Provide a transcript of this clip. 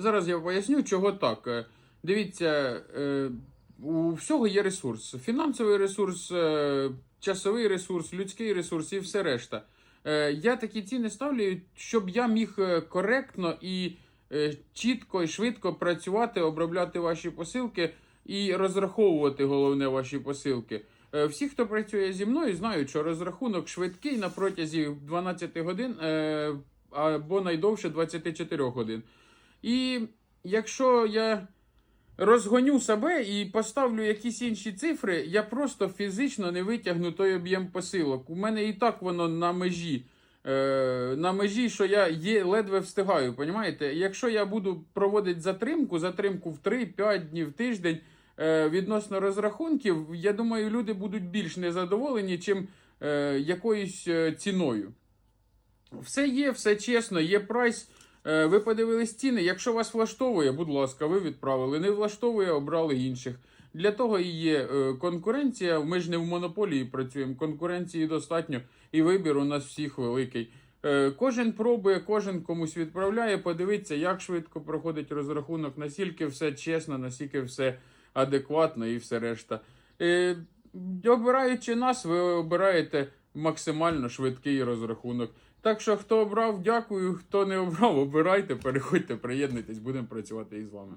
Зараз я поясню, чого так. Е, Дивіться, е, у всього є ресурс: фінансовий ресурс, е, часовий ресурс, людський ресурс і все решта. Я такі ціни ставлю, щоб я міг коректно і чітко і швидко працювати, обробляти ваші посилки і розраховувати головне ваші посилки. Всі, хто працює зі мною, знають, що розрахунок швидкий на протязі 12 годин або найдовше 24 годин. І якщо я розгоню себе і поставлю якісь інші цифри, я просто фізично не витягну той об'єм посилок. У мене і так воно на межі. Е, на межі, що я є, ледве встигаю, понімаєте? Якщо я буду проводити затримку, затримку в 3-5 днів тиждень е, відносно розрахунків, я думаю, люди будуть більш незадоволені, чим е, якоюсь ціною. Все є, все чесно, є прайс. Е, Ви подивились ціни. Якщо вас влаштовує, будь ласка, ви відправили. Не влаштовує, обрали інших. Для того і є е, конкуренція. Ми ж не в монополії працюємо. Конкуренції достатньо, і вибір у нас всіх великий. Е, Кожен пробує, кожен комусь відправляє. Подивіться, як швидко проходить розрахунок, наскільки все чесно, наскільки все адекватно і все решта. Обираючи нас, ви обираєте максимально швидкий розрахунок. Так що, хто обрав, дякую. Хто не обрав, обирайте, переходьте, приєднуйтесь, будемо працювати із вами.